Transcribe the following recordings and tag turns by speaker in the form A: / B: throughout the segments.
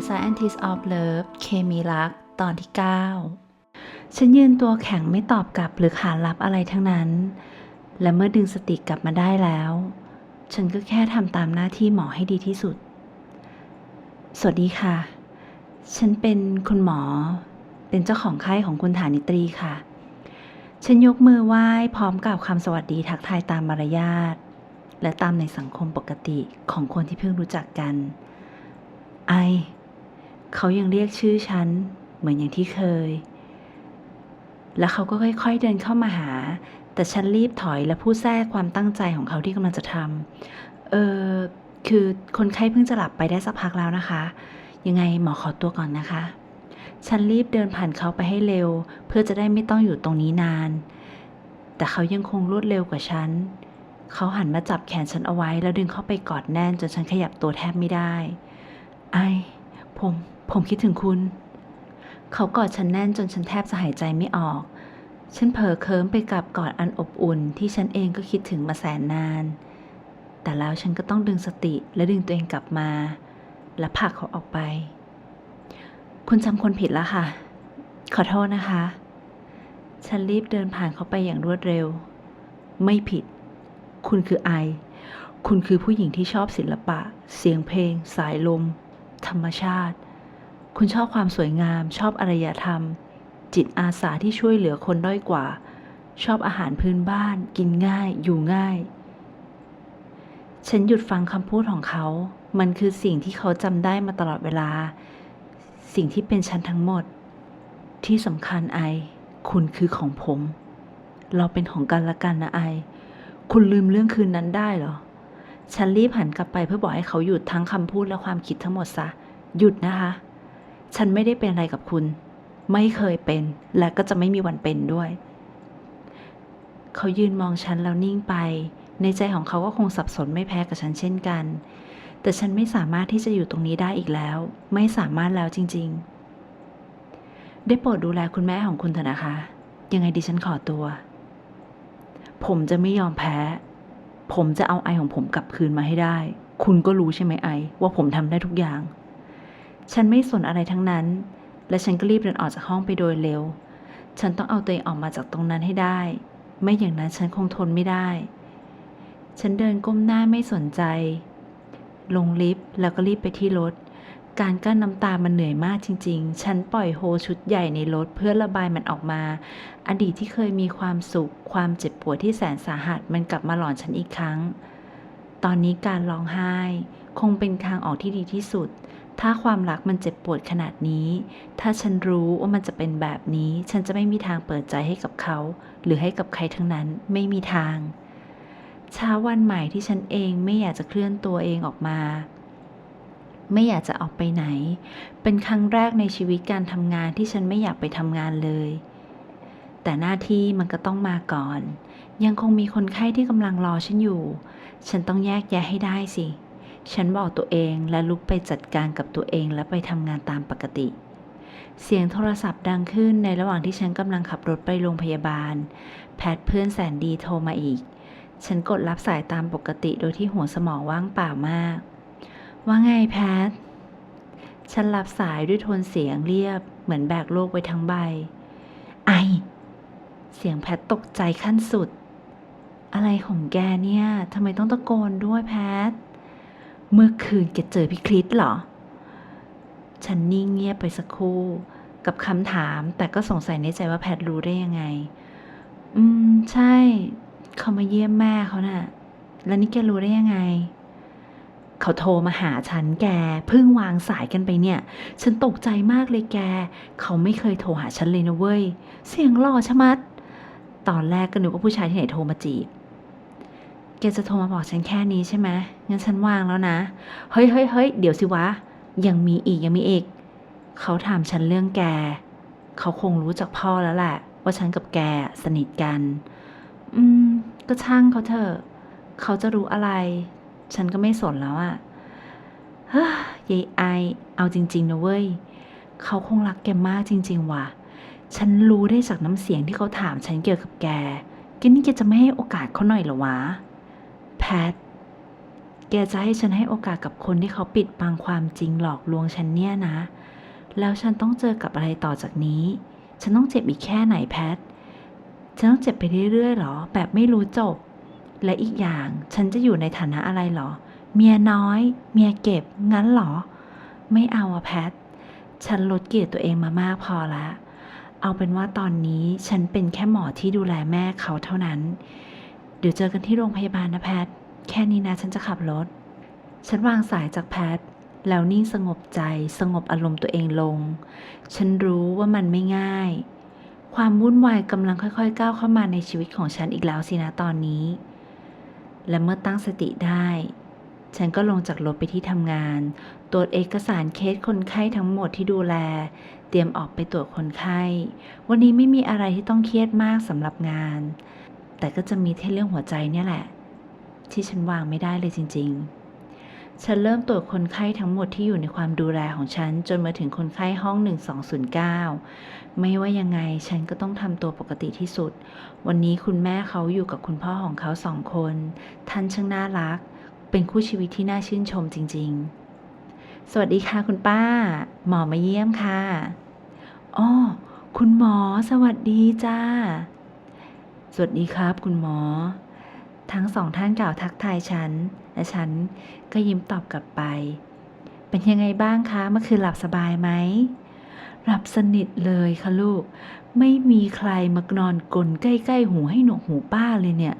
A: The Scientist of Love เคมีรัก ตอนที่ 9 ฉันยืนตัวแข็งไม่ตอบกลับหรือขานรับอะไรทั้งนั้น และเมื่อดึงสติกลับมาได้แล้ว ฉันก็แค่ทำตามหน้าที่หมอให้ดีที่สุด สวัสดีค่ะ ฉันเป็นคุณหมอ เป็นเจ้าของไข้ของคุณฐานิตรีค่ะ ฉันยกมือไหว้พร้อมกล่าวคำสวัสดีทักทายตามมารยาทและตามในสังคมปกติของคนที่เพิ่งรู้จักกัน ไอ เขายังเรียกชื่อฉันเหมือนอย่างที่เคย แล้วเขาก็ค่อย ๆเดินเข้ามาหา แต่ฉันรีบถอยและพูดแทรกความตั้งใจของเขาที่กำลังจะทำเออคือคนไข้เพิ่งจะหลับไปได้สักพักแล้วนะคะ ยังไงหมอขอตัวก่อนนะคะ ฉันรีบเดินผ่านเขาไปให้เร็ว เพื่อจะได้ไม่ต้องอยู่ตรงนี้นาน แต่เขายังคงรวดเร็วกว่าฉันเขาหันมาจับแขนฉันเอาไว้แล้วดึงเข้าไปกอดแน่นจนฉันขยับตัวแทบไม่ได้ ไอผม ผมคิดถึงคุณ เขากอดฉันแน่นจนฉันแทบจะหายใจไม่ออก ฉันเผลอเคิมไปกับกอดอันอบอุ่นที่ฉันเองก็คิดถึงมาแสนนาน แต่แล้วฉันก็ต้องดึงสติและดึงตัวเองกลับมา และผลักเขาออกไป คุณจำคนผิดแล้วค่ะ ขอโทษนะคะ ฉันรีบเดินผ่านเขาไปอย่างรวดเร็ว ไม่ผิด คุณคือไอ คุณคือผู้หญิงที่ชอบศิลปะ เสียงเพลง สายลม ธรรมชาติ คุณชอบความสวยงาม ชอบอารยธรรม จิตอาสาที่ช่วยเหลือคนด้อยกว่า ชอบอาหารพื้นบ้าน กินง่าย อยู่ง่าย ฉันหยุดฟังคำพูดของเขา มันคือสิ่งที่เขาจำได้มาตลอดเวลา สิ่งที่เป็นฉันทั้งหมด ที่สำคัญไอ คุณคือของผม เราเป็นของกันและกันนะไอ คุณลืมเรื่องคืนนั้นได้เหรอ ฉันรีบหันกลับไปเพื่อบอกให้เขาหยุดทั้งคำพูดและความคิดทั้งหมดซะ หยุดนะคะ ฉันไม่ได้เป็นอะไรกับคุณ ไม่เคยเป็น และก็จะไม่มีวันเป็นด้วย เขายืนมองฉันแล้วนิ่งไป ในใจของเขาก็คงสับสนไม่แพ้กับฉันเช่นกัน แต่ฉันไม่สามารถที่จะอยู่ตรงนี้ได้อีกแล้ว ไม่สามารถแล้วจริง ๆ ได้โปรดดูแลคุณแม่ของคุณเถอะนะคะ ยังไงดิฉันขอตัว ผมจะไม่ยอมแพ้ ผมจะเอาไอของผมกลับคืนมาให้ได้ คุณก็รู้ใช่ไหมไอ ว่าผมทำได้ทุกอย่าง ฉันไม่สนอะไรทั้งนั้น และฉันก็รีบเดินออกจากห้องไปโดยเร็ว ฉันต้องเอาตัวเองออกมาจากตรงนั้นให้ได้ ไม่อย่างนั้นฉันคงทนไม่ได้ ฉันเดินก้มหน้าไม่สนใจ ลงลิฟต์แล้วก็รีบไปที่รถ การกั้นน้ำตามันเหนื่อยมากจริง ๆ ฉันปล่อยโฮชุดใหญ่ในรถเพื่อระบายมันออกมา อดีตที่เคยมีความสุข ความเจ็บปวดที่แสนสาหัสมันกลับมาหลอนฉันอีกครั้ง ตอนนี้การร้องไห้ คงเป็นทางออกที่ดีที่สุด ถ้าความรักมันเจ็บปวดขนาดนี้ ถ้าฉันรู้ว่ามันจะเป็นแบบนี้ ฉันจะไม่มีทางเปิดใจให้กับเขา หรือให้กับใครทั้งนั้น ไม่มีทาง เช้าวันใหม่ที่ฉันเองไม่อยากจะเคลื่อนตัวเองออกมา ไม่อยากจะออกไปไหน เป็นครั้งแรกในชีวิตการทำงานที่ฉันไม่อยากไปทำงานเลย แต่หน้าที่มันก็ต้องมาก่อน ยังคงมีคนไข้ที่กำลังรอฉันอยู่ ฉันต้องแยกแยะให้ได้สิ ฉันบอกตัวเองและลุกไปจัดการกับตัวเองและไปทำงานตามปกติ เสียงโทรศัพท์ดังขึ้นในระหว่างที่ฉันกำลังขับรถไปโรงพยาบาล แพทเพื่อนแสนดีโทรมาอีก ฉันกดรับสายตามปกติโดยที่หัวสมองว่างเปล่ามาก ว่าไงแพท ฉันรับสายด้วยโทนเสียงเรียบ เหมือนแบกโลกไว้ทั้งใบ ไอ เสียงแพทตกใจขั้นสุด อะไรของแกเนี่ยทำไมต้องตะโกนด้วยแพท เมื่อคืนแกเจอพี่คริสเหรอ ฉันนิ่งเงียบไปสักครู่ กับคำถาม แต่ก็สงสัยในใจว่าแพทรู้ได้ยังไง อืม ใช่ เขามาเยี่ยมแม่เขาน่ะ แล้วนี่แกรู้ได้ยังไง เขาโทรมาหาฉันแก เพิ่งวางสายกันไปเนี่ย ฉันตกใจมากเลยแก เขาไม่เคยโทรหาฉันเลยนะเว้ย เสียงหล่อชะมัด ตอนแรกก็นึกว่าผู้ชายที่ไหนโทรมาจีบ แกจะโทรมาบอกฉันแค่นี้ใช่ไหมงั้นฉันวางแล้วนะ เฮ้ยเฮ้ยเฮ้ยเดี๋ยวสิวะ ยังมีอีกยังมีอีก เขาถามฉันเรื่องแก เขาคงรู้จากพ่อแล้วแหละ ว่าฉันกับแกสนิทกัน อืม ก็ช่างเขาเถอะ เขาจะรู้อะไร ฉันก็ไม่สนแล้วอะ่ะเฮ้ยยายไอ เอาจริง ๆ นะเว้ย เขาคงรักแกมากจริง ๆ ว่ะ ฉันรู้ได้จากน้ำเสียงที่เขาถามฉันเกี่ยวกับแกแกนี่แกจะไม่ให้โอกาสเขาหน่อยหรอวะ ทแแกจะให้ฉันให้โอกาสกับคนที่เขาปิดบังความจริงหลอกลวงฉันเนี่ยนะ แล้วฉันต้องเจอกับอะไรต่อจากนี้ ฉันต้องเจ็บอีกแค่ไหนแพท ฉันต้องเจ็บไปเรื่อยๆหรอ แบบไม่รู้จบ และอีกอย่างฉันจะอยู่ในฐานะอะไรหรอ เมียน้อย เมียเก็บ งั้นหรอ ไม่เอาอะแพท ฉันลดเกียรติตัวเองมามากพอละเอาเป็นว่าตอนนี้ฉันเป็นแค่หมอที่ดูแลแม่เขาเท่านั้น เดี๋ยวเจอกันที่โรงพยาบาลนะแพท แค่นี้นะฉันจะขับรถ ฉันวางสายจากแพท แล้วนิ่งสงบใจสงบอารมณ์ตัวเองลง ฉันรู้ว่ามันไม่ง่าย ความวุ่นวายกำลังค่อยๆ ก้าวเข้ามาในชีวิตของฉันอีกแล้วสินะตอนนี้ และเมื่อตั้งสติได้ ฉันก็ลงจากรถไปที่ทำงาน ตรวจเอกสารเคสคนไข้ทั้งหมดที่ดูแล เตรียมออกไปตรวจคนไข้ วันนี้ไม่มีอะไรที่ต้องเครียดมากสำหรับงาน แต่ก็จะมีแค่เรื่องหัวใจเนี่ยแหละ ที่ฉันวางไม่ได้เลยจริง ๆ ฉันเริ่มตรวจคนไข้ทั้งหมดที่อยู่ในความดูแลของฉัน จนมาถึงคนไข้ห้อง 1209 ไม่ว่ายังไงฉันก็ต้องทำตัวปกติที่สุด วันนี้คุณแม่เขาอยู่กับคุณพ่อของเขาสองคน ท่านช่างน่ารัก เป็นคู่ชีวิตที่น่าชื่นชมจริง ๆ สวัสดีค่ะคุณป้า หมอมาเยี่ยมค่ะอ๋อคุณหมอ สวัสดีจ้า สวัสดีครับ คุณหมอ ทั้งสองท่านกล่าวทักทายฉัน และฉันก็ยิ้มตอบกลับไป เป็นยังไงบ้างคะเมื่อคืนหลับสบายไหมหลับสนิทเลยค่ะลูก ไม่มีใครมานอนกลนใกล้ๆหูให้หนวกหูป้าเลยเนี่ย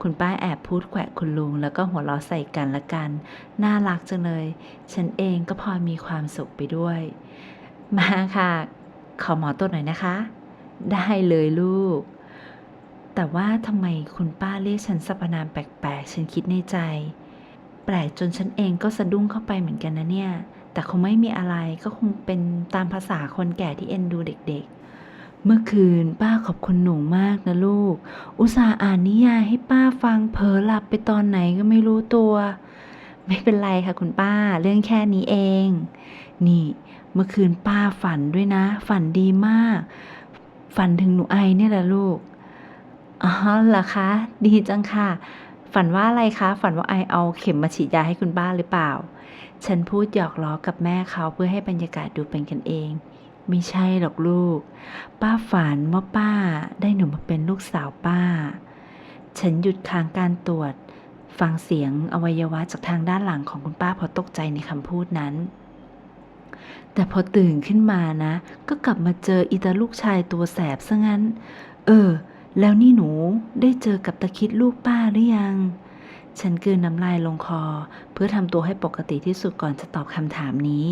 A: คุณป้าแอบพูดแขวะคุณลุง แล้วก็หัวเราะใส่กันละกัน น่ารักจังเลย ฉันเองก็พอมีความสุขไปด้วย มาค่ะ ขอหมอตัวหน่อยนะคะ ได้เลยลูก แต่ว่าทำไมคุณป้าเรียกฉันสรรพนามแปลกๆ ฉันคิดในใจ แปลกจนฉันเองก็สะดุ้งเข้าไปเหมือนกันนะเนี่ย แต่คงไม่มีอะไรก็คงเป็นตามภาษาคนแก่ที่เอ็นดูเด็กๆ เมื่อคืนป้าขอบคุณหนูมากนะลูก อุตส่าห์อ่านนิยายให้ป้าฟังเผลอหลับไปตอนไหนก็ไม่รู้ตัว ไม่เป็นไรค่ะคุณป้าเรื่องแค่นี้เอง นี่ เมื่อคืนป้าฝันด้วยนะ ฝันดีมาก ฝันถึงหนูไอเนี่ยแหละลูก อ๋อเหรอคะ ดีจังค่ะ ฝันว่าอะไรคะ ฝันว่าไอเอาเข็มมาฉีดยาให้คุณป้าหรือเปล่า ฉันพูดหยอกล้อกับแม่เขาเพื่อให้บรรยากาศดูเป็นกันเอง ไม่ใช่หรอกลูก ป้าฝันว่าป้าได้หนูมาเป็นลูกสาวป้า ฉันหยุดค้างการตรวจ ฟังเสียงอวัยวะจากทางด้านหลังของคุณป้าพราะตกใจในคำพูดนั้นแต่พอตื่นขึ้นมานะ ก็กลับมาเจออีตาลูกชายตัวแสบซะงั้น เออ แล้วนี่หนูได้เจอกับตะคิดลูกป้าหรือยัง ฉันกลืนน้ำลายลงคอ เพื่อทำตัวให้ปกติที่สุดก่อนจะตอบคำถามนี้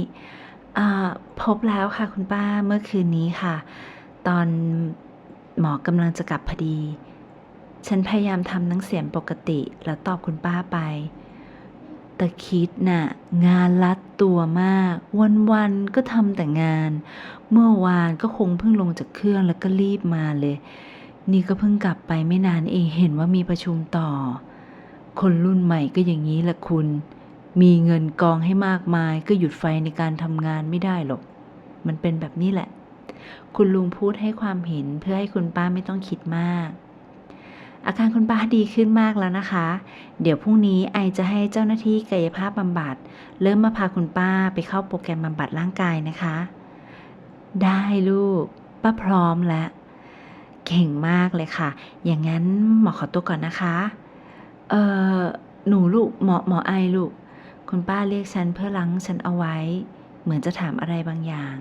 A: พบแล้วค่ะคุณป้าเมื่อคืนนี้ค่ะ ตอนหมอกำลังจะกลับพอดี ฉันพยายามทำน้ำเสียงปกติแล้วตอบคุณป้าไป ตะคิดน่ะ งานลัดตัวมาก วันๆก็ทำแต่งาน เมื่อวานก็คงเพิ่งลงจากเครื่องแล้วก็รีบมาเลย นี่ก็เพิ่งกลับไปไม่นานเองเห็นว่ามีประชุมต่อ คนรุ่นใหม่ก็อย่างนี้แหละคุณ มีเงินกองให้มากมายก็หยุดไฟในการทำงานไม่ได้หรอก มันเป็นแบบนี้แหละ คุณลุงพูดให้ความเห็นเพื่อให้คุณป้าไม่ต้องคิดมาก อาการคุณป้าดีขึ้นมากแล้วนะคะ เดี๋ยวพรุ่งนี้ไอจะให้เจ้าหน้าที่กายภาพบำบัด เริ่มมาพาคุณป้าไปเข้าโปรแกรมบำบัดร่างกายนะคะ ได้ลูก ป้าพร้อมแล้ว เก่งมากเลยค่ะ อย่างนั้นหมอขอตัวก่อนนะคะ เออหนูลูกหมอหมอไอลูก คุณป้าเรียกฉันเพื่อล้างฉันเอาไว้ เหมือนจะถามอะไรบางอย่าง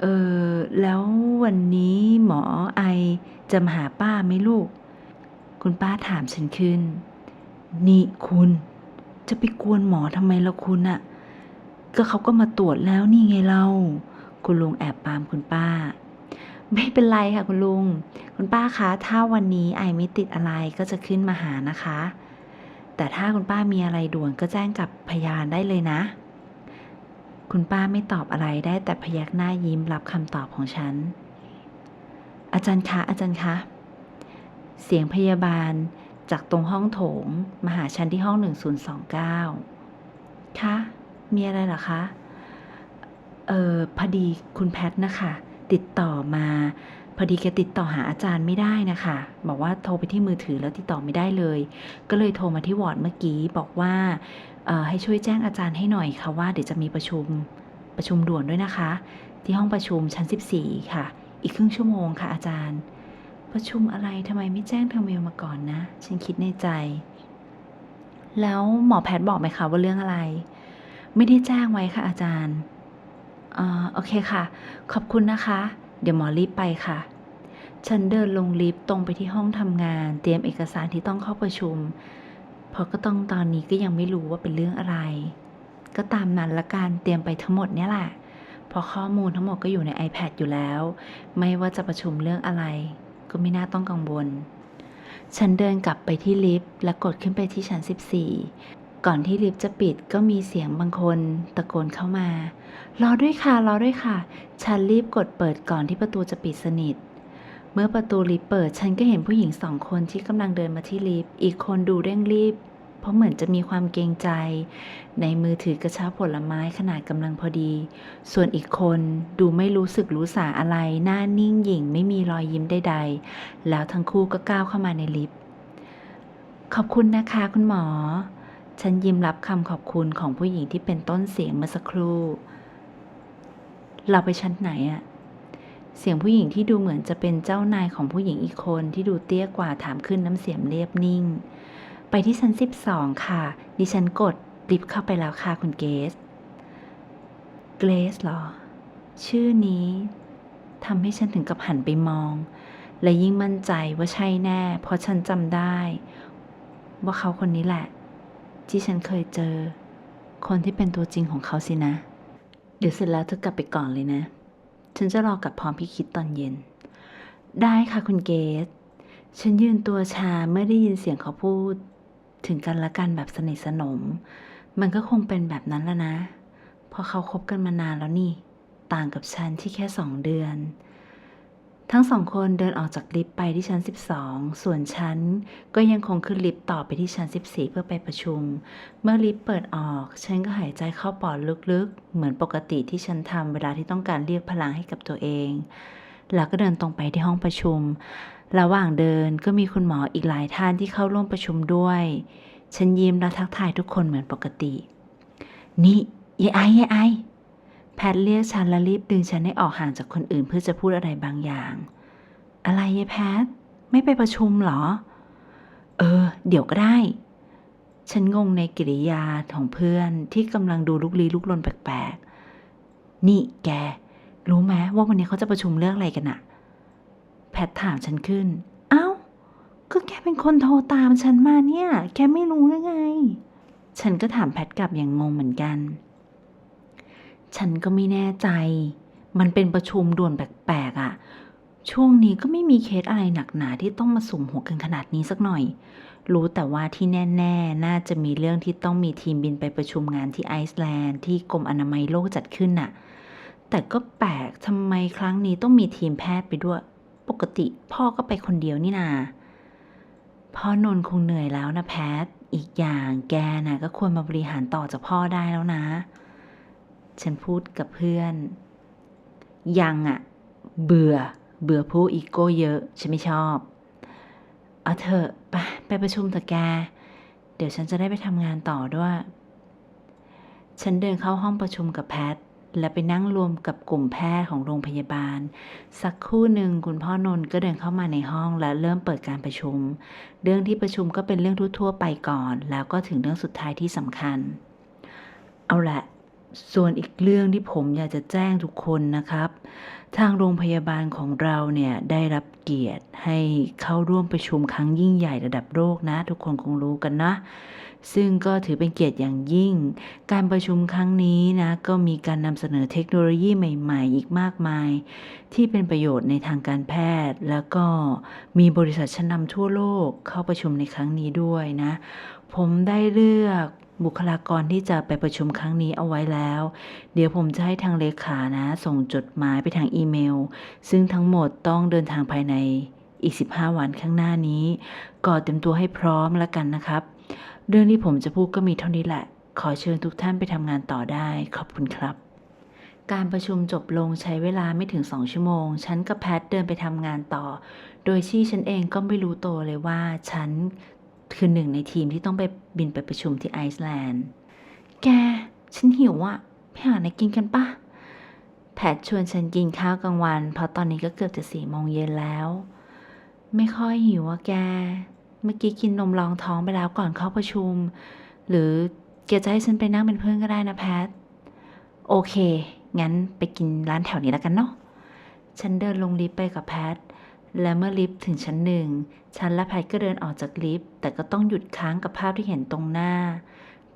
A: เออแล้ววันนี้หมอไอจะมาหาป้าไหมลูก คุณป้าถามฉันขึ้น นี่คุณ จะไปกวนหมอทำไมล่ะคุณอะก็เขาก็มาตรวจแล้วนี่ไงเรา คุณลุงแอบปามคุณป้า ไม่เป็นไรค่ะคุณลุง คุณป้าคะ ถ้าวันนี้ไอไม่ติดอะไรก็จะขึ้นมาหานะคะ แต่ถ้าคุณป้ามีอะไรด่วนก็แจ้งกับพยานได้เลยนะ คุณป้าไม่ตอบอะไรได้แต่พยักหน้ายิ้มรับคำตอบของฉัน อาจารย์คะ อาจารย์คะ เสียงพยาบาลจากตรงห้องโถงมาหาฉันที่ห้อง 1029 คะ มีอะไรหรอคะ เออพอดีคุณแพทนะคะ ติดต่อมา พอดีแกติดต่อหาอาจารย์ไม่ได้นะคะ บอกว่าโทรไปที่มือถือแล้วติดต่อไม่ได้เลย ก็เลยโทรมาที่วอร์ดเมื่อกี้บอกว่าให้ช่วยแจ้งอาจารย์ให้หน่อยค่ะว่าเดี๋ยวจะมีประชุมประชุมด่วนด้วยนะคะ ที่ห้องประชุมชั้น 14 ค่ะ อีกครึ่งชั่วโมงค่ะอาจารย์ ประชุมอะไรทำไมไม่แจ้งทางเมลมาก่อนนะ ฉันคิดในใจ แล้วหมอแพทย์บอกไหมคะว่าเรื่องอะไร ไม่ได้แจ้งไว้ค่ะอาจารย์ อ่าโอเคค่ะ ขอบคุณนะคะ เดี๋ยวหมอรีบไปค่ะ ฉันเดินลงลิฟต์ตรงไปที่ห้องทำงาน เตรียมเอกสารที่ต้องเข้าประชุม เพราะก็ต้องตอนนี้ก็ยังไม่รู้ว่าเป็นเรื่องอะไร ก็ตามนั้นละกันเตรียมไปทั้งหมดเนี่ยแหละเพราะข้อมูลทั้งหมดก็อยู่ใน iPad อยู่แล้ว ไม่ว่าจะประชุมเรื่องอะไร ก็ไม่น่าต้องกังวล ฉันเดินกลับไปที่ลิฟต์และกดขึ้นไปที่ชั้น 14 ก่อนที่ลิฟต์จะปิดก็มีเสียงบางคนตะโกนเข้ามา รอด้วยค่ะ รอด้วยค่ะ ฉันรีบกดเปิดก่อนที่ประตูจะปิดสนิท เมื่อประตูลิฟต์เปิด ฉันก็เห็นผู้หญิงสองคนที่กำลังเดินมาที่ลิฟต์ อีกคนดูเร่งรีบ เพราะเหมือนจะมีความเกรงใจ ในมือถือกระเช้าผลไม้ขนาดกำลังพอดี ส่วนอีกคนดูไม่รู้สึกรู้สาอะไร หน้านิ่งหยิ่งไม่มีรอยยิ้มใดๆ แล้วทั้งคู่ก็ก้าวเข้ามาในลิฟต์ ขอบคุณนะคะคุณหมอ ฉันยิ้มรับคำขอบคุณของผู้หญิงที่เป็นต้นเสียงเมื่อสักครู่ เราไปชั้นไหนอะเสียงผู้หญิงที่ดูเหมือนจะเป็นเจ้านายของผู้หญิงอีกคนที่ดูเตี้ยกว่าถามขึ้นน้ำเสียงเรียบนิ่ง ไปที่ชั้นสิบสองค่ะ ดิฉันกดลิฟต์เข้าไปแล้วค่ะคุณเกส เกรซเหรอ ชื่อนี้ทำให้ฉันถึงกับหันไปมอง และยิ่งมั่นใจว่าใช่แน่ เพราะฉันจำได้ ว่าเขาคนนี้แหละ ที่ฉันเคยเจอ คนที่เป็นตัวจริงของเขาสินะ เดี๋ยวเสร็จแล้วเธอกลับไปก่อนเลยนะ ฉันจะรอกลับพร้อมพี่คิดตอนเย็น ได้ค่ะคุณเกสฉันยืนตัวชาเมื่อได้ยินเสียงเขาพูด ถึงกันและกันแบบสนิทสนม มันก็คงเป็นแบบนั้นแล้วนะ เพราะเขาคบกันมานานแล้วนี่ ต่างกับฉันที่แค่สองเดือน ทั้งสองคนเดินออกจากลิฟต์ไปที่ชั้น 12 ส่วนฉันก็ยังคงขึ้นลิฟต์ต่อไปที่ชั้น 14 เพื่อไปประชุม เมื่อลิฟต์เปิดออก ฉันก็หายใจเข้าปอดลึกๆ เหมือนปกติที่ฉันทำเวลาที่ต้องการเรียกพลังให้กับตัวเอง แล้วก็เดินตรงไปที่ห้องประชุม ระหว่างเดินก็มีคุณหมออีกหลายท่านที่เข้าร่วมประชุมด้วย ฉันยิ้มและทักทายทุกคนเหมือนปกติ นี่ยายไอ้ยายไอ แพทเรียกฉันและรีบดึงฉันให้ออกห่างจากคนอื่นเพื่อจะพูดอะไรบางอย่าง อะไรยายแพท ไม่ไปประชุมเหรอ เออ เดี๋ยวก็ได้ ฉันงงในกิริยาของเพื่อนที่กำลังดูลุกลี้ลุกลนแปลกๆ นี่แก รู้ไหมว่าวันนี้เขาจะประชุมเรื่องอะไรกันอะแพทถามฉันขึ้น เอ้า ก็แกเป็นคนโทรตามฉันมาเนี่ย แกไม่รู้หรือไง ฉันก็ถามแพทกลับอย่างงงเหมือนกัน ฉันก็ไม่แน่ใจ มันเป็นประชุมด่วนแปลกๆอะ่ะ ช่วงนี้ก็ไม่มีเคสอะไรหนักหนาที่ต้องมาสุ่มหัวกันขนาดนี้สักหน่อย รู้แต่ว่าที่แน่ ๆ น่าจะมีเรื่องที่ต้องมีทีมบินไปประชุมงานที่ไอซ์แลนด์ที่กรมอนามัยโลกจัดขึ้นน่ะ แต่ก็แปลกทำไมครั้งนี้ต้องมีทีมแพทย์ไปด้วย ปกติพ่อก็ไปคนเดียวนี่นาพ่อนนคงเหนื่อยแล้วนะแพท อีกอย่างแกน่ะก็ควรมาบริหารต่อจากพ่อได้แล้วนะ ฉันพูดกับเพื่อน ยังอะเบื่อ เบื่อผู้อีโก้เยอะ ฉันไม่ชอบ เอาเถอะไปไปประชุมเถอะแก เดี๋ยวฉันจะได้ไปทำงานต่อด้วย ฉันเดินเข้าห้องประชุมกับแพท และไปนั่งรวมกับกลุ่มแพทย์ของโรงพยาบาล สักครู่หนึ่งคุณพ่อนนท์ก็เดินเข้ามาในห้องและเริ่มเปิดการประชุม เรื่องที่ประชุมก็เป็นเรื่องทั่วๆไปก่อน แล้วก็ถึงเรื่องสุดท้ายที่สำคัญ เอาละ ส่วนอีกเรื่องที่ผมอยากจะแจ้งทุกคนนะครับ ทางโรงพยาบาลของเราเนี่ยได้รับเกียรติให้เข้าร่วมประชุมครั้งยิ่งใหญ่ระดับโลกนะ ทุกคนคงรู้กันนะ ซึ่งก็ถือเป็นเกียรติอย่างยิ่ง การประชุมครั้งนี้นะก็มีการนำเสนอเทคโนโลยีใหม่ๆ อีกมากมาย ที่เป็นประโยชน์ในทางการแพทย์ แล้วก็มีบริษัทชั้นนำทั่วโลกเข้าประชุมในครั้งนี้ด้วยนะ ผมได้เลือก บุคลากรที่จะไปประชุมครั้งนี้เอาไว้แล้ว เดี๋ยวผมจะให้ทางเลขานะ ส่งจดหมายไปทางอีเมล ซึ่งทั้งหมดต้องเดินทางภายในอีก 15 วันข้างหน้านี้ก่อเตรียมตัวให้พร้อมแล้วกันนะครับ เรื่องที่ผมจะพูดก็มีเท่านี้แหละ ขอเชิญทุกท่านไปทำงานต่อได้ ขอบคุณครับการประชุมจบลงใช้เวลาไม่ถึงสองชั่วโมง ฉันกับแพทเดินไปทำงานต่อ โดยที่ฉันเองก็ไม่รู้ตัวเลยว่า ฉัน คือหนึ่งในทีมที่ต้องไปบินไปประชุมที่ไอซ์แลนด์ แก ฉันหิวอะไปหาอะไรกินกันปะแพทชวนฉันกินข้าวกลางวัน เพราะตอนนี้ก็เกือบจะสี่โมงเย็นแล้ว ไม่ค่อยหิวอะแก เมื่อกี้กินนมรองท้องไปแล้วก่อนเข้าประชุม หรือแกจะให้ฉันไปนั่งเป็นเพื่อนก็ได้นะแพท โอเค งั้นไปกินร้านแถวนี้แล้วกันเนาะ ฉันเดินลงลิฟต์ไปกับแพท และเมื่อลิฟต์ถึงชั้นหนึ่ง ฉันและแพทก็เดินออกจากลิฟต์ แต่ก็ต้องหยุดค้างกับภาพที่เห็นตรงหน้า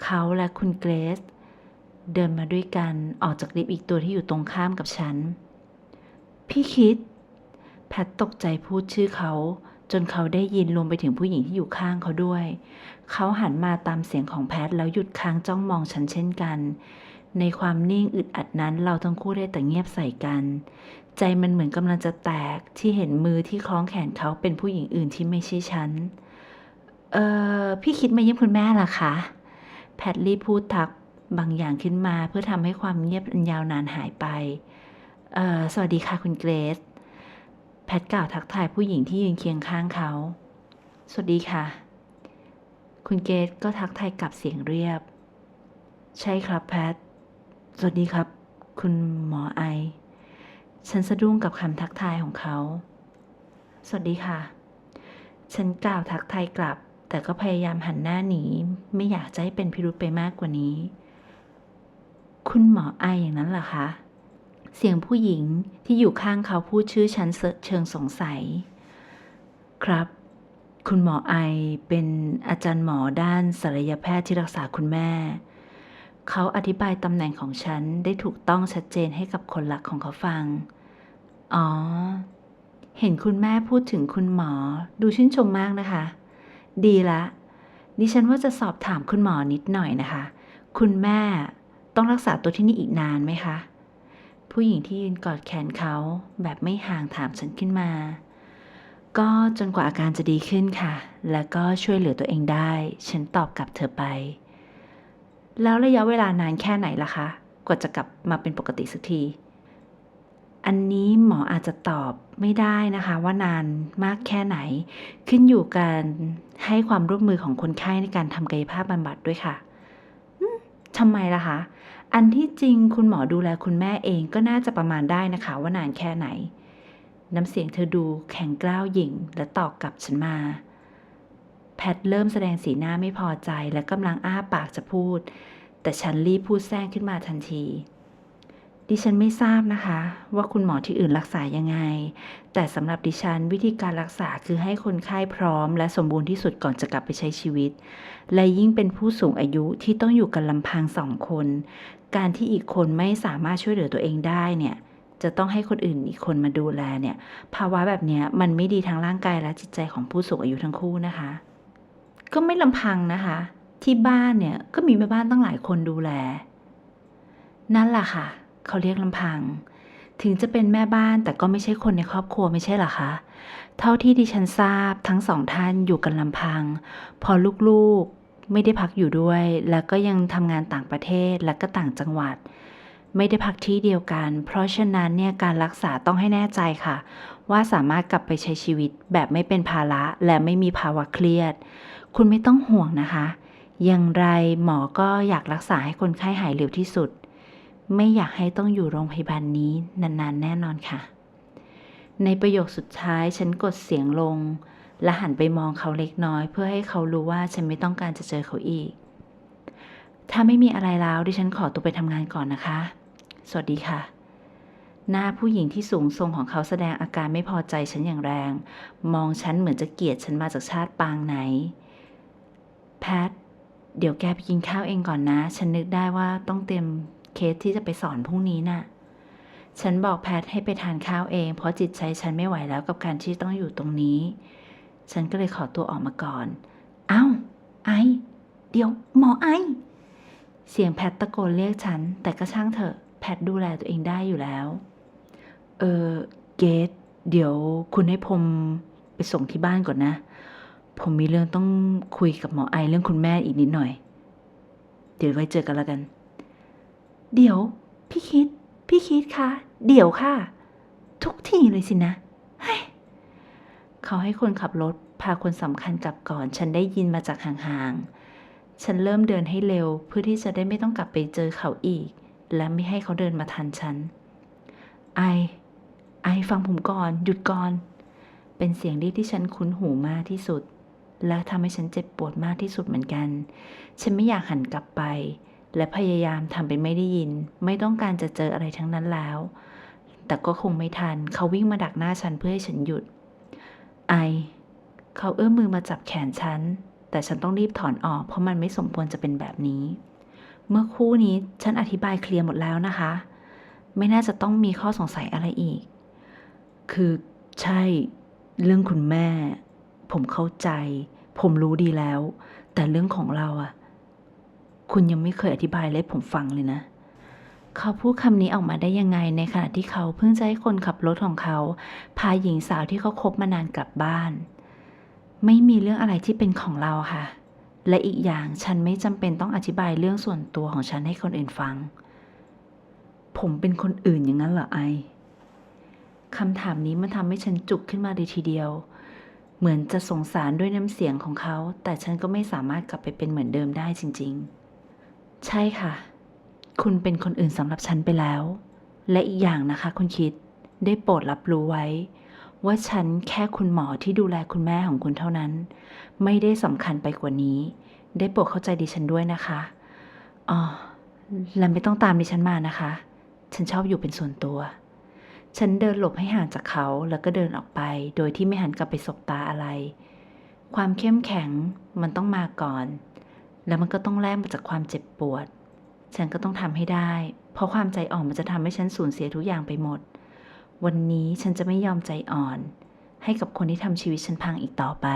A: เขาและคุณเกรซเดินมาด้วยกันออกจากลิฟต์อีกตัวที่อยู่ตรงข้ามกับฉัน พี่คิด แพทตกใจพูดชื่อเขา จนเขาได้ยินรวมไปถึงผู้หญิงที่อยู่ข้างเขาด้วย เขาหันมาตามเสียงของแพทแล้วหยุดค้างจ้องมองฉันเช่นกัน ในความนิ่งอึดอัดนั้นเราทั้งคู่ได้แต่เงียบใส่กัน ใจมันเหมือนกำลังจะแตกที่เห็นมือที่คล้องแขนเขาเป็นผู้หญิงอื่นที่ไม่ใช่ฉัน เออพี่คิดมาเยี่ยมคุณแม่ล่ะคะ แพทรีบพูดทักบางอย่างขึ้นมาเพื่อทำให้ความเงียบอันยาวนานหายไป เออสวัสดีค่ะคุณเกรซแพทกล่าวทักทายผู้หญิงที่ยืนเคียงข้างเขา สวัสดีค่ะ คุณเกรซก็ทักทายกลับเสียงเรียบ ใช่ครับแพท สวัสดีครับ คุณหมอไอ ฉันสะดุ้งกับคำทักทายของเขา สวัสดีค่ะ ฉันกล่าวทักทายกลับ แต่ก็พยายามหันหน้าหนี ไม่อยากจะให้เป็นพิรุธไปมากกว่านี้ คุณหมอไออย่างนั้นเหรอคะ เสียงผู้หญิงที่อยู่ข้างเขาพูดชื่อฉันเชิงสงสัย ครับ คุณหมอไอเป็นอาจารย์หมอด้านศัลยแพทย์ที่รักษาคุณแม่ เขาอธิบายตำแหน่งของฉันได้ถูกต้องชัดเจนให้กับคนรักของเขาฟัง อ๋อ เห็นคุณแม่พูดถึงคุณหมอ ดูชื่นชมมากนะคะ ดีละ ดิฉันว่าจะสอบถามคุณหมอนิดหน่อยนะคะ คุณแม่ต้องรักษาตัวที่นี่อีกนานไหมคะ ผู้หญิงที่ยืนกอดแขนเขาแบบไม่ห่างถามฉันขึ้นมา ก็จนกว่าอาการจะดีขึ้นค่ะ แล้วก็ช่วยเหลือตัวเองได้ ฉันตอบกลับเธอไป แล้วระยะเวลานานแค่ไหนล่ะคะ กว่าจะกลับมาเป็นปกติสักที อันนี้หมออาจจะตอบไม่ได้นะคะ ว่านานมากแค่ไหน ขึ้นอยู่การให้ความร่วมมือของคนไข้ในการทำกายภาพบำบัดด้วยค่ะทำไมล่ะคะ อันที่จริงคุณหมอดูแลคุณแม่เองก็น่าจะประมาณได้นะคะว่านานแค่ไหน น้ำเสียงเธอดูแข็งกร้าวหยิ่งและตอบกลับฉันมา แพทเริ่มแสดงสีหน้าไม่พอใจและกำลังอ้าปากจะพูด แต่ฉันรีบพูดแทรกขึ้นมาทันที ดิฉันไม่ทราบนะคะ ว่าคุณหมอที่อื่นรักษายังไง แต่สำหรับดิฉันวิธีการรักษาคือให้คนไข้พร้อม และสมบูรณ์ที่สุดก่อนจะกลับไปใช้ชีวิต และยิ่งเป็นผู้สูงอายุที่ต้องอยู่กันลำพังสองคน การที่อีกคนไม่สามารถช่วยเหลือตัวเองได้เนี่ยจะต้องให้คนอื่นอีกคนมาดูแลเนี่ย ภาวะแบบนี้มันไม่ดีทั้งร่างกายและจิตใจของผู้สูงอายุทั้งคู่นะคะ ก็ไม่ลำพังนะคะ ที่บ้านเนี่ยก็มีแม่บ้านตั้งหลายคนดูแล นั่นแหละค่ะ เขาเรียกลำพัง ถึงจะเป็นแม่บ้านแต่ก็ไม่ใช่คนในครอบครัวไม่ใช่หรอคะ เท่าที่ดิฉันทราบทั้งสองท่านอยู่กันลำพัง พอลูกๆไม่ได้พักอยู่ด้วย แล้วก็ยังทำงานต่างประเทศและก็ต่างจังหวัด ไม่ได้พักที่เดียวกัน เพราะฉะนั้นเนี่ยการรักษาต้องให้แน่ใจค่ะ ว่าสามารถกลับไปใช้ชีวิตแบบไม่เป็นภาระและไม่มีภาวะเครียด คุณไม่ต้องห่วงนะคะ อย่างไรหมอก็อยากรักษาให้คนไข้หายเร็วที่สุด ไม่อยากให้ต้องอยู่โรงพยาบาลนี้นานๆ แน่นอนค่ะ ในประโยคสุดท้ายฉันกดเสียงลง และหันไปมองเขาเล็กน้อย เพื่อให้เขารู้ว่าฉันไม่ต้องการจะเจอเขาอีก ถ้าไม่มีอะไรแล้วดิฉันขอตัวไปทำงานก่อนนะคะ สวัสดีค่ะหน้าผู้หญิงที่สูงทรงของเขาแสดงอาการไม่พอใจฉันอย่างแรง มองฉันเหมือนจะเกลียดฉันมาจากชาติปางไหน ท เดี๋ยวแกไปกินข้าวเองก่อนนะ ฉันนึกได้ว่าต้องเตรียมเคสที่จะไปสอนพรุ่งนี้น่ะ ฉันบอกแพทให้ไปทานข้าวเอง เพราะจิตใจฉันไม่ไหวแล้วกับการที่ต้องอยู่ตรงนี้ ฉันก็เลยขอตัวออกมาก่อน เอ้า ไอ เดี๋ยวหมอไอ เสียงแพทตะโกนเรียกฉัน แต่ก็ช่างเถอะ แพทดูแลตัวเองได้อยู่แล้ว เออ เกตเดี๋ยวคุณให้ผมไปส่งที่บ้านก่อนนะ ผมมีเรื่องต้องคุยกับหมอไอเรื่องคุณแม่อีกนิดหน่อย เดี๋ยวไว้เจอกันแล้วกัน เดี๋ยว พี่คิด พี่คิดคะเดี๋ยวค่ะ ทุกทีเลยสินะเขาให้คนขับรถพาคนสำคัญกลับก่อน ฉันได้ยินมาจากห่างๆ ฉันเริ่มเดินให้เร็วเพื่อที่จะได้ไม่ต้องกลับไปเจอเขาอีก และไม่ให้เขาเดินมาทันฉัน ไอ ไอฟังผมก่อน หยุดก่อน เป็นเสียงเรียกที่ฉันคุ้นหูมากที่สุด และทำให้ฉันเจ็บปวดมากที่สุดเหมือนกัน ฉันไม่อยากหันกลับไป และพยายามทำเป็นไม่ได้ยิน ไม่ต้องการจะเจออะไรทั้งนั้นแล้ว แต่ก็คงไม่ทัน เขาวิ่งมาดักหน้าฉันเพื่อให้ฉันหยุด ไอ เขาเอื้อมมือมาจับแขนฉัน แต่ฉันต้องรีบถอนออก เพราะมันไม่สมควรจะเป็นแบบนี้ เมื่อคู่นี้ฉันอธิบายเคลียร์หมดแล้วนะคะ ไม่น่าจะต้องมีข้อสงสัยอะไรอีก คือใช่ เรื่องคุณแม่ ผมเข้าใจ ผมรู้ดีแล้ว แต่เรื่องของเราอะคุณยังไม่เคยอธิบายเลยผมฟังเลยนะ เขาพูดคำนี้ออกมาได้ยังไงในขณะที่เขาเพิ่งจะให้คนขับรถของเขา พาหญิงสาวที่เขาคบมานานกลับบ้าน ไม่มีเรื่องอะไรที่เป็นของเราค่ะ และอีกอย่างฉันไม่จำเป็นต้องอธิบายเรื่องส่วนตัวของฉันให้คนอื่นฟัง ผมเป็นคนอื่นอย่างนั้นเหรอไอคำถามนี้มันทำให้ฉันจุกขึ้นมาเลยทีเดียว เหมือนจะสงสารด้วยน้ำเสียงของเขา แต่ฉันก็ไม่สามารถกลับไปเป็นเหมือนเดิมได้จริง ๆ ใช่ค่ะ คุณเป็นคนอื่นสำหรับฉันไปแล้ว และอีกอย่างนะคะคุณคิด ได้โปรดรับรู้ไว้ ว่าฉันแค่คุณหมอที่ดูแลคุณแม่ของคุณเท่านั้น ไม่ได้สำคัญไปกว่านี้ ได้โปรดเข้าใจดิฉันด้วยนะคะอ๋อและไม่ต้องตามดิฉันมานะคะ ฉันชอบอยู่เป็นส่วนตัว ฉันเดินหลบให้ห่างจากเขาแล้วก็เดินออกไป โดยที่ไม่หันกลับไปสบตาอะไร ความเข้มแข็งมันต้องมาก่อน แล้วมันก็ต้องแลกมาจากความเจ็บปวด ฉันก็ต้องทำให้ได้ เพราะความใจอ่อนมันจะทำให้ฉันสูญเสียทุกอย่างไปหมด วันนี้ฉันจะไม่ยอมใจอ่อน ให้กับคนที่ทำชีวิตฉันพังอีกต่อไป